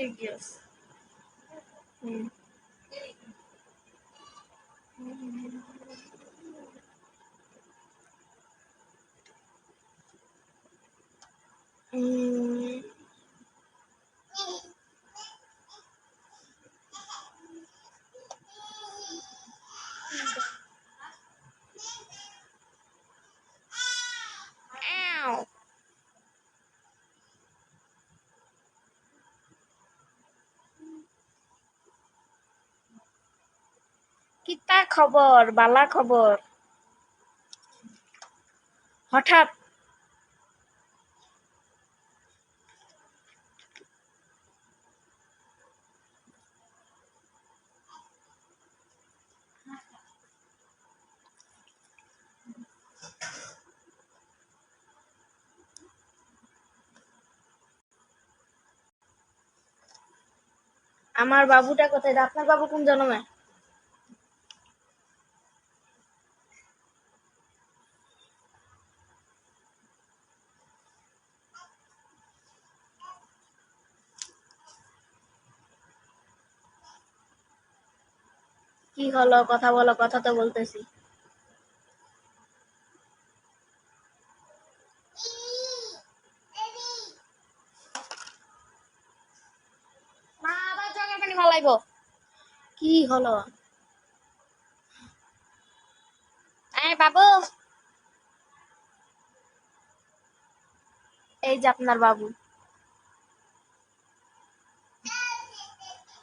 ঠিকই আছে খবর বালা খবর। হঠাৎ আমার বাবুটা কোথায়? আপনার বাবু কোন জন্মে? কি হলো কথা বলো কথা তো বলতেছি। কি হলো? বাবু। এই যে আপনার বাবু।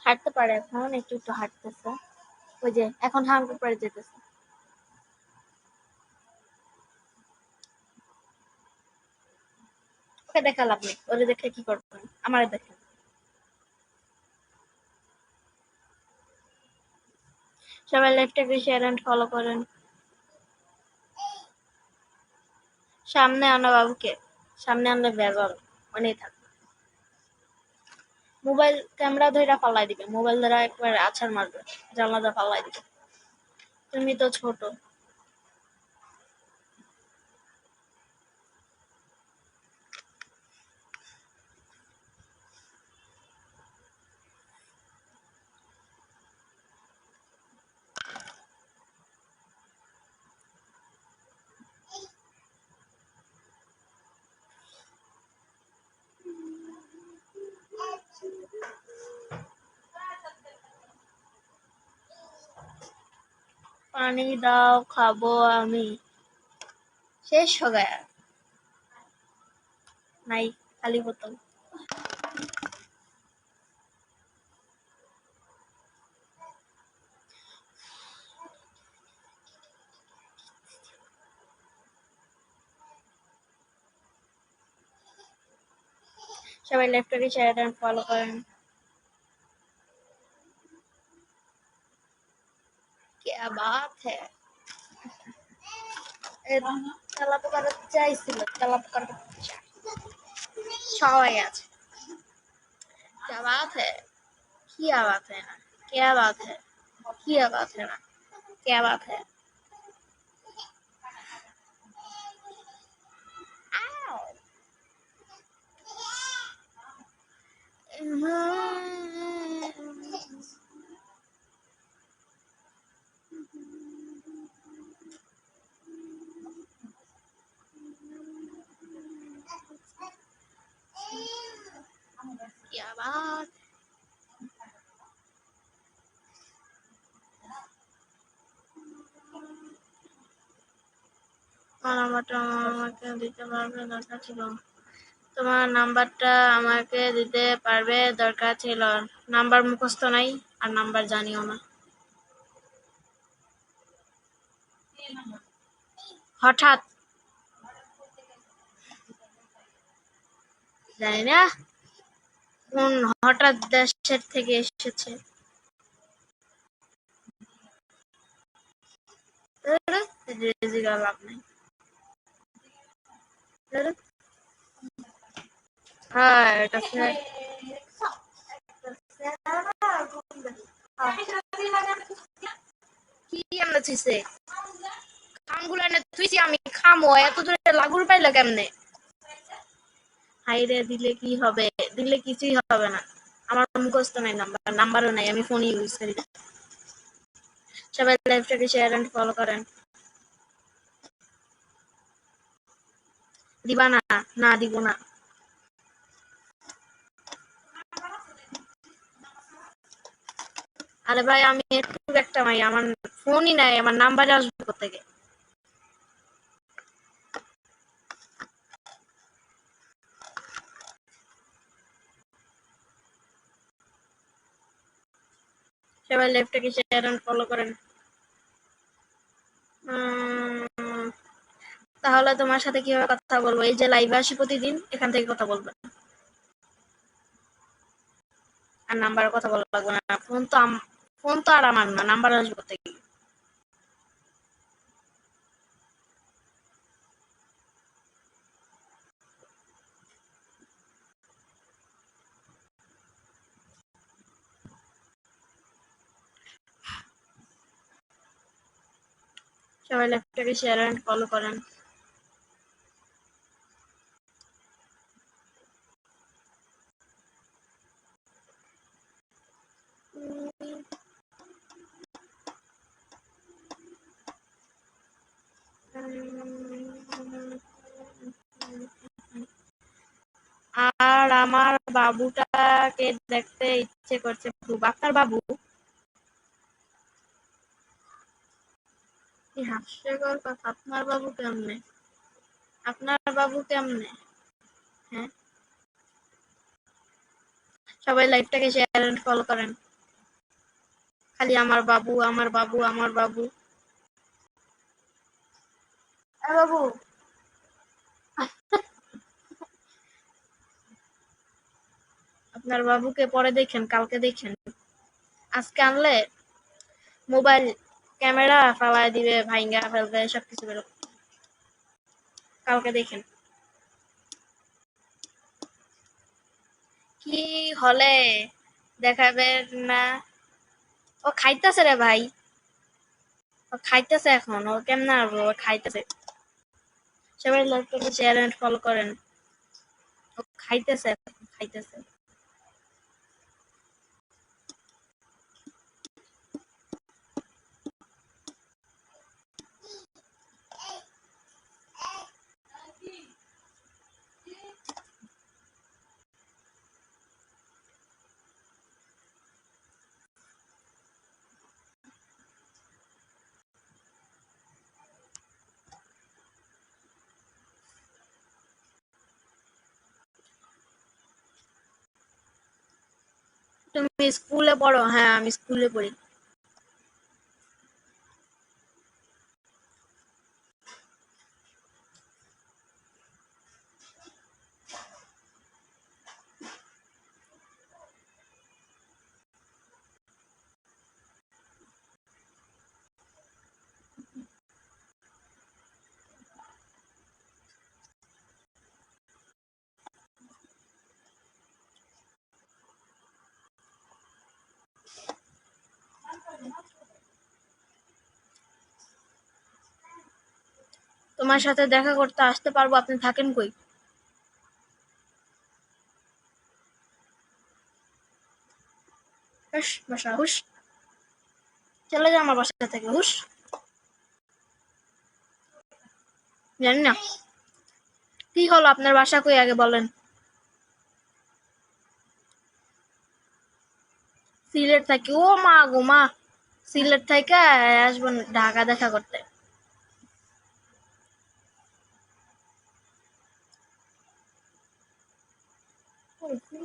হাঁটতে পারে এখন একটু একটু হাঁটতেছে। ওই যে, এখন হাঙ্গু পরে যেতেছে। ওকে দেখা লাভ নেই, ওরে দেখে কি করবেন আমারে দেখেন সবাই লেফটে শেয়ার এন্ড ফলো করেন। সামনে আনো বাবুকে, সামনে আনলে বেজাল অনেক থাকবে মোবাইল ক্যামেরা ধরে ফালাই দিবে। মোবাইল ধরা একবার আছাড় মারবে, জানলা দা ফালাই দিবে। তুমি তো ছোট। পানি দাও, খাব আমি। শেষ হয়ে গয়া নাই, খালি বোতল। সবাই লেফটে শেয়ার এন্ড ফলো করেন। क्या बात है তেলা পোকার চাইছিল তেলা পোকার সবাই আছে क्या बात है क्या बात है ना क्या बात है क्या बात है ना क्या बात है Ow. কি আবার নাম্বারটা আমাকে দিতে পারবে দরকার ছিল তোমার নাম্বারটা আমাকে দিতে পারবে দরকার ছিল। নাম্বার মুখস্থ নাই আর নাম্বার জানিও না। হঠাৎ জানি না। কোন হঠাৎ দেশের থেকে এসেছে। হ্যাঁ এটা কি খামগুলো এনে থুইছি আমি, খামো, এত দূরে লাগুর পাইলো কেমনে? হাইরে দিলে কি হবে? দিলে কিছুই হবে না। আমার মুখস্থ নাই নাম্বার নাম্বারও নাই, আমি ফোন ইউজ করি। সবাই লাইভটাকে শেয়ার এন্ড ফলো করেন। দিবা না না দিব না। আরে ভাই, আমি একটু একটা ভাই আমার ফোনই নাই, আমার নাম্বারে আসবে কোথেকে সবাই লাইভটাকে শেয়ার এন্ড ফলো করেন। তাহলে তোমার সাথে কীভাবে কথা বলব? এই যে লাইভে আসি প্রতিদিন, এখান থেকে কথা বলবেন। আর নাম্বারে কথা বলা লাগবে না। ফোন তো ফোন তো আর আমার না নাম্বার আসবে কোথেকে সবাই লাইভটাকে শেয়ার এন্ড ফলো করেন। আর আমার বাবুটাকে দেখতে ইচ্ছে করছে খুব আপনার বাবু। কি হাস্যকর কথা আপনার বাবু কেমনে? আপনার বাবু কেমনে? হ্যাঁ? সবাই লাইভটাকে শেয়ার এন্ড ফলো করেন। খালি আমার বাবু আমার বাবু আমার বাবু। এ বাবু। আপনার বাবুকে পরে দেখেন কালকে দেখেন। আজকে আনলে মোবাইল ক্যামেরা ফালায় দিবে, ভাইঙ্গা ফেলবে, সবকিছু বেরো কালকে দেখেন কি হলে? দেখাবে না। ও খাইতেছে রে ভাই। ও খাইতেছে এখন। ও কেমন আসব ও খাইতেছে? সবাই লাইভটাকে শেয়ার এন্ড ফলো করেন। ও খাইতেছে খাইতেছে। তুমি স্কুলে পড়ো? হ্যাঁ আমি স্কুলে পড়ি। তোমার সাথে দেখা করতে আসতে পারব, আপনি থাকেন কই? বাসা হুস চলে যা আমার বাসা থেকে হুস জানি না। কি হলো, আপনার বাসা কই আগে বলেন। সিলেট থেকে ও মা গো মা। সিলেট থেকে আসবেন ঢাকা দেখা করতে।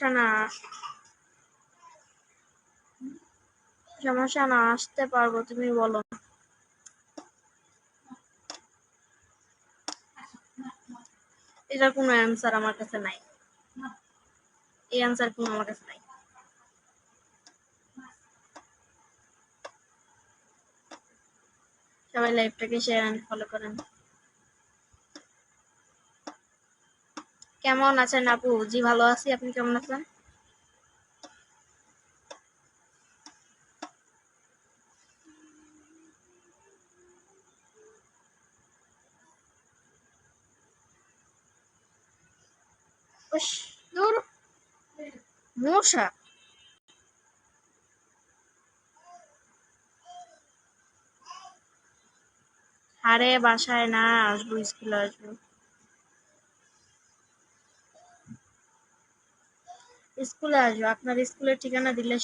সমস্যা না সমস্যা না আসতে পারব, তুমি বলো। এটার কোনো অ্যান্সার আমার কাছে নাই। এই অ্যান্সার কোনো আমার কাছে নাই। সবাই লাইভটাকে শেয়ার অ্যান্ড ফলো করেন। কেমন আছেন আপু? জি, ভালো আছি। আপনি কেমন আছেন? দূর। আরে, বাসায় না, আসব, স্কুলে আসব। স্কুলে আসব, আপনার স্কুলের ঠিকানা দিলে।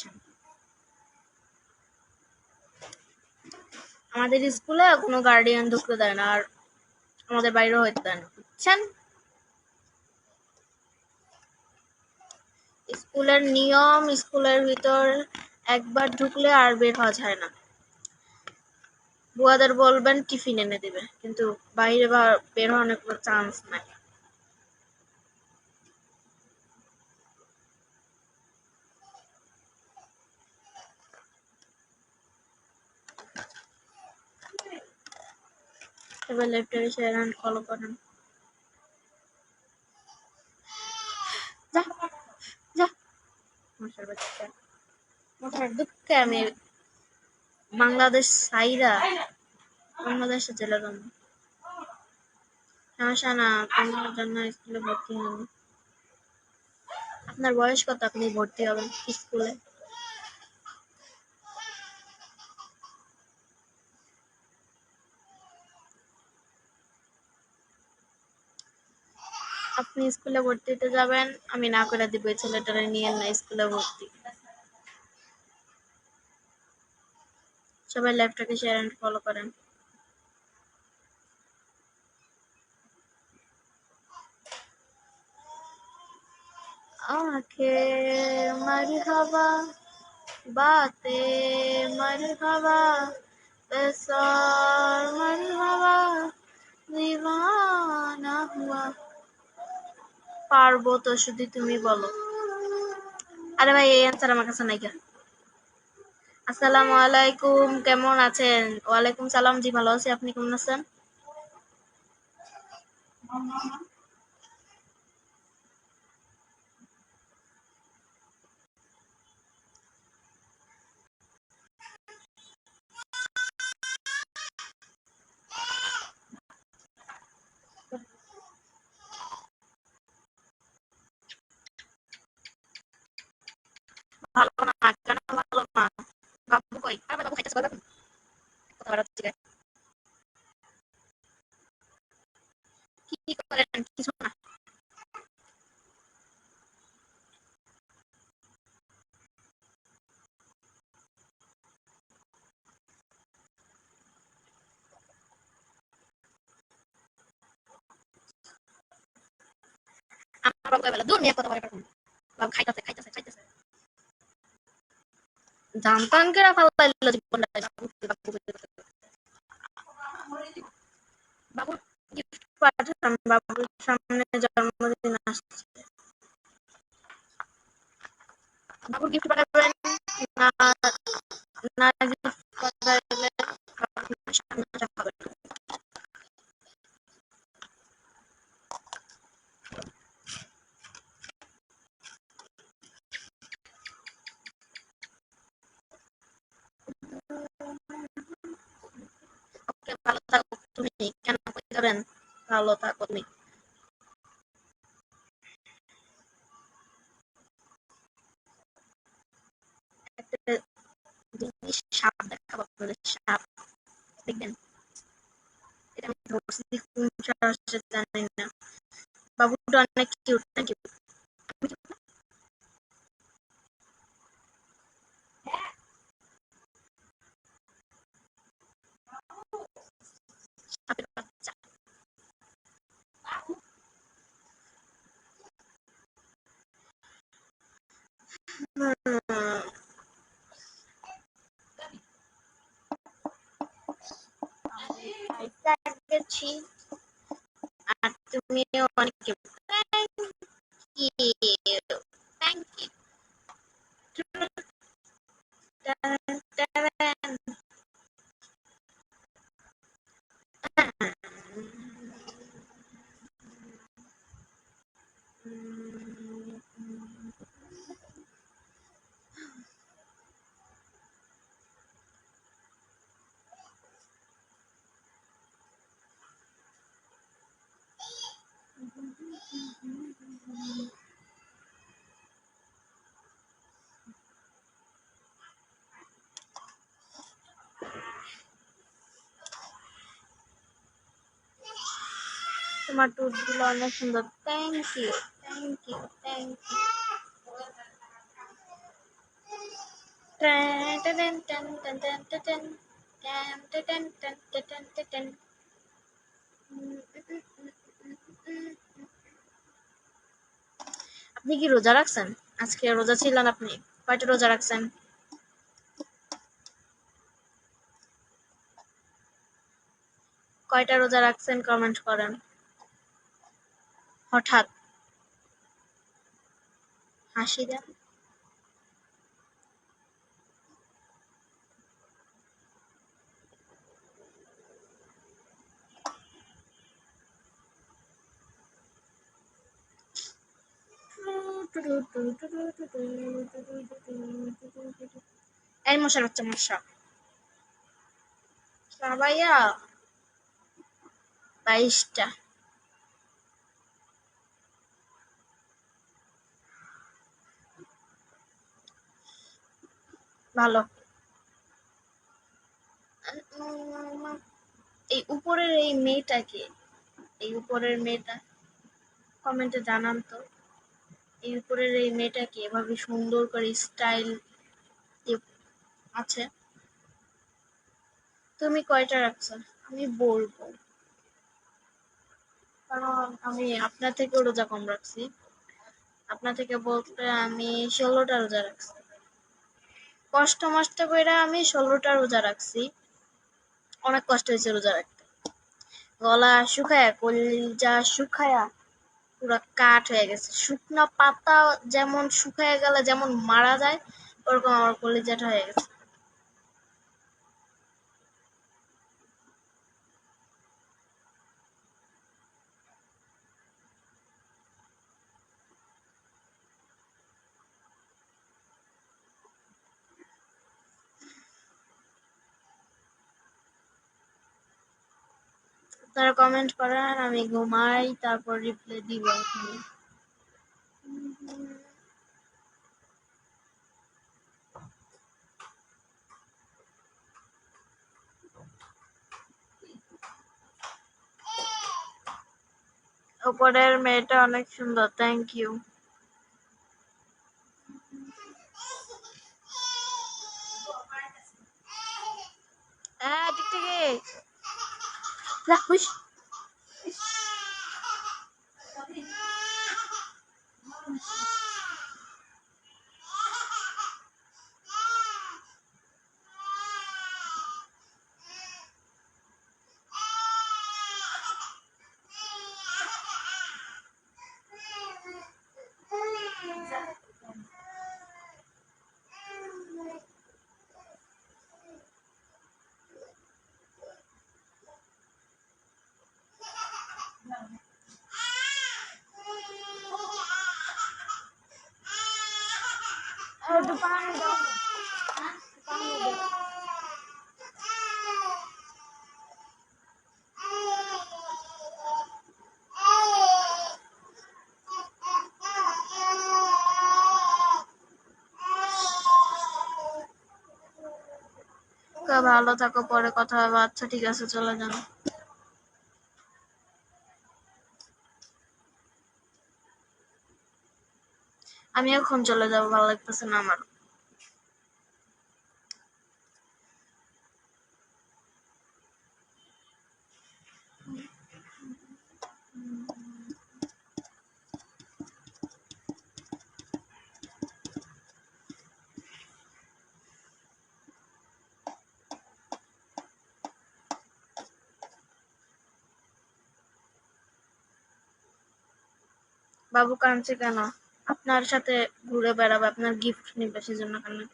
আমাদের স্কুলে কোনো গার্ডিয়ান ঢুকতে দেয় না আর আমাদের বাইরেও হইতে দেয় না, বুঝছেন? স্কুলের নিয়ম, স্কুলের ভিতর একবার ঢুকলে আর বের হওয়া যায় না। বুয়াদের বলবেন টিফিন এনে দিবে, কিন্তু বাইরে বা বের হওয়ার কোনো চান্স নাই। এবার ল্যাপটপে শেয়ার অ্যান্ড ফলো করেন। যা যা। দুঃখে আমি বাংলাদেশ সাইরা বাংলাদেশে চলে গেলাম। সমস্যা না পনেরো জন্য স্কুলে ভর্তি হন আপনার বয়স কত? আপনি ভর্তি হবেন স্কুলে আপনি স্কুলে ভর্তি হতে যাবেন আমি না করে দিব এই ছেলেটারে নিয়ে না স্কুলে ভর্তি সবাই লাইভটাকে শেয়ার এন্ড ফলো করেন आंखें मरहबा बातें मरहबा बेसार मरहबा दीवाना हुआ পারব তো, শুধু তুমি বলো। আরে ভাই, এই অ্যান্সার আমার কাছে নাই আসসালামু আলাইকুম কেমন আছেন? ওয়ালাইকুম সালাম, জি ভালো আছি, আপনি কেমন আছেন ভালো না কেন ভালো না বাবু কই আরে বাবু খাইতেছে বাবু কথা বাড়াচ্ছি গায়ে। কি করেন কিছু না বাবু বেলা দূর নিয়ে কথা বলে পারব না। বাবু খাইতেছে খাইতেছে খাইতেছে জানতাম কেরা ফালাইলো জীবনটা বাবু গিফট পাঠালাম বাবুর সামনে জন্মদিন আসছে বাবুর গিফট পাঠাবেন না না গিফট পাঠালে বাবুর সামনে হবে না। থাকো তুমি কেন ভালো থাকো তুমি সাপ দেখবেন এটা আমি বাবুটা অনেক কিউট থ্যাংক সাপের বাচ্চা আর তুমিও অনেক তোমার টুথগুলো অনেক সুন্দর thank you thank you thank you আপনি কি রোজা রাখছেন? আজকে রোজা ছিলেন আপনি। কয়টা রোজা রাখছেন? কয়টা রোজা রাখছেন কমেন্ট করেন। হঠাৎ। হাসি দেন। এই মশার হচ্ছে মশা। সাবাইয়া বাইশটা। ভালো। এই উপরের এই মেয়েটাকে, এই উপরের মেয়েটা, কমেন্টে জানান তো। এই উপরের এই মেয়েটাকে এভাবে সুন্দর করে স্টাইল আছে। তুমি কয়টা রাখছো? আমি বলব। কারণ আমি আপনার থেকেও রোজা কম রাখছি। আপনার থেকে বলতে আমি ষোলোটা রোজা রাখছি। কষ্ট মষ্ট করে আমি ষোলোটা রোজা রাখছি। অনেক কষ্ট হয়েছে রোজা রাখতে। গলা শুকায়া, কলিজা শুকায়া পুরো কাঠ হয়ে গেছে। শুকনা পাতা যেমন শুকায় গেলে যেমন মারা যায়, ওরকম আমার কলিজাটা হয়ে গেছে। আপনারা কমেন্ট করেন আমি ঘুমাই, তারপর রিপ্লাই দিব এখানে উপরের মেয়েটা অনেক সুন্দর থ্যাংক ইউ হ্যাঁ টিকটিকি রাখ হুইস একটু পানি দাও পানি দাও কা ভালো থাকো পরে কথা হবে। আচ্ছা ঠিক আছে চলে যান। আমি এখন চলে যাব ভালো লাগতেছে না আমার। বাবু কাঁদছে কেন? আপনার সাথে ঘুরে বেড়াবে, আপনার গিফট নিবে সেজন্য কান্না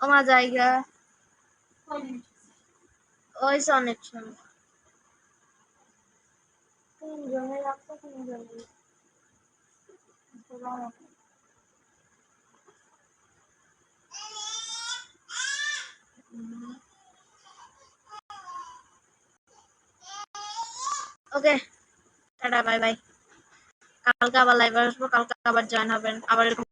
আমার জায়গা। ওই অনেক সময় তিনজনের রাখতো তিনজনের। ওকে টাটা বাই বাই কালকে আবার লাইভে আসব কালকে আবার জয়েন হবেন আবার এরকম